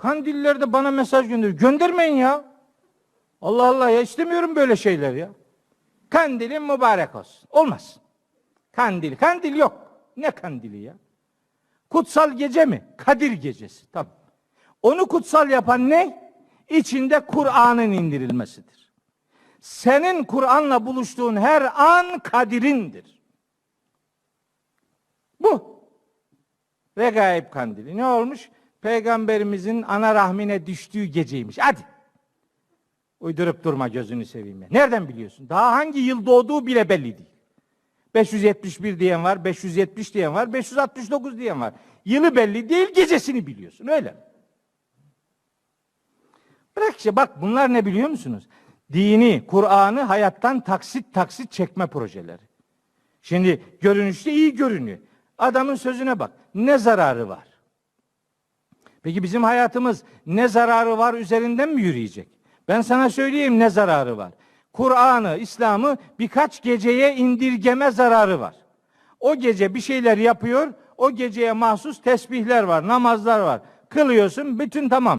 Kandillerde bana mesaj gönderiyor. Göndermeyin ya. Allah Allah ya istemiyorum böyle şeyler ya. Kandilin mübarek olsun. Olmaz. Kandil. Kandil yok. Ne kandili ya? Kutsal gece mi? Kadir gecesi. Tamam. Onu kutsal yapan ne? İçinde Kur'an'ın indirilmesidir. Senin Kur'an'la buluştuğun her an kadirindir. Bu. Regaib kandili. Ne olmuş? Peygamberimizin ana rahmine düştüğü geceymiş. Hadi. Uydurup durma gözünü seveyim ya. Nereden biliyorsun? Daha hangi yıl doğduğu bile belli değil. 571 diyen var, 570 diyen var, 569 diyen var. Yılı belli değil, gecesini biliyorsun. Öyle. Bırak işte bak bunlar ne biliyor musunuz? Dini, Kur'an'ı hayattan taksit taksit çekme projeleri. Şimdi görünüşte iyi görünüyor. Adamın sözüne bak. Ne zararı var? Peki bizim hayatımız ne zararı var üzerinden mi yürüyecek? Ben sana söyleyeyim ne zararı var. Kur'an'ı, İslam'ı birkaç geceye indirgeme zararı var. O gece bir şeyler yapıyor, o geceye mahsus tesbihler var, namazlar var. Kılıyorsun, bütün tamam.